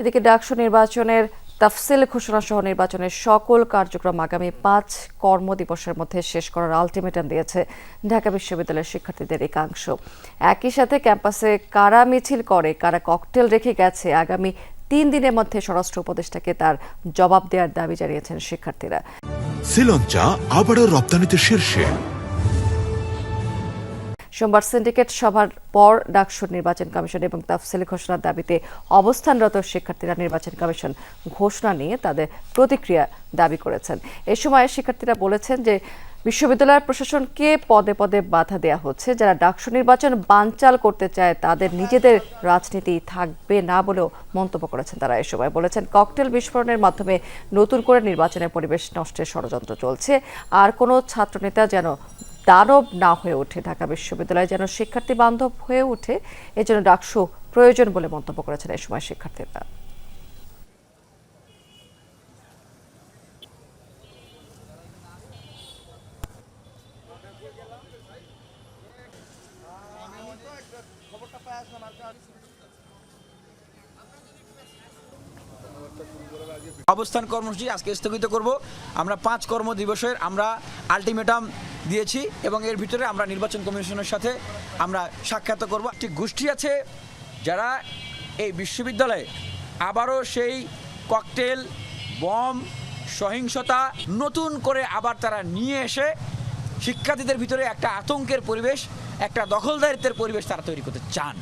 এদিকে ডাকসু নির্বাচনের তাফসিল ঘোষণা সহ নির্বাচনের সকল কার্যক্রম আগামী পাঁচ কর্মদিবসের মধ্যে শেষ করার আলটিমেটাম দিয়েছে ঢাকা বিশ্ববিদ্যালয়ের শিক্ষার্থীদের একাংশ। একই সাথে ক্যাম্পাসে কারা মিছিল করে, কারা ককটেল রেখে গেছে, আগামী তিন দিনের মধ্যে স্বরাষ্ট্র উপদেষ্টাকে তার জবাব দেওয়ার দাবি জানিয়েছেন শিক্ষার্থীরা। শ্রীলঞ্চা আবারও রপ্তানিতে শীর্ষে। সোমবার সিন্ডিকেট সভার পর ডাকসুর নির্বাচন কমিশন এবং তাফসিল ঘোষণার দাবিতে অবস্থানরত শিক্ষার্থীরা নির্বাচন কমিশন ঘোষণা নিয়ে তাদের প্রতিক্রিয়া দাবি করেছেন। এ সময় শিক্ষার্থীরা বলেছেন যে, বিশ্ববিদ্যালয়ের প্রশাসনকে পদে পদে বাধা দেওয়া হচ্ছে। যারা ডাকসু নির্বাচন বানচাল করতে চায়, তাদের নিজেদের রাজনীতি থাকবে না বলেও মন্তব্য করেছেন তারা এ সময়। বলেছেন, ককটেল বিস্ফোরণের মাধ্যমে নতুন করে নির্বাচনের পরিবেশ নষ্টের ষড়যন্ত্র চলছে। আর কোনো ছাত্রনেতা যেন দানব না হয়ে ওঠে ঢাকা বিশ্ববিদ্যালয়, যেন শিক্ষার্থী বান্ধব হয়ে ওঠে, এজন্য ডাকসু প্রয়োজন বলে মন্তব্য করেছেন এই সময় শিক্ষার্থীরা। অবস্থান কর্মসূচি আজকে স্থগিত করব। আমরা পাঁচ কর্মদিবসের আমরা আলটিমেটাম দিয়েছি এবং এর ভিতরে আমরা নির্বাচন কমিশনের সাথে আমরা সাক্ষাৎ করব। একটি গোষ্ঠী আছে যারা এই বিশ্ববিদ্যালয়ে আবারও সেই ককটেল, বম, সহিংসতা নতুন করে আবার তারা নিয়ে এসে শিক্ষার্থীদের ভিতরে একটা আতঙ্কের পরিবেশ, একটা দখলদারিত্বের পরিবেশ তারা তৈরি করতে চান।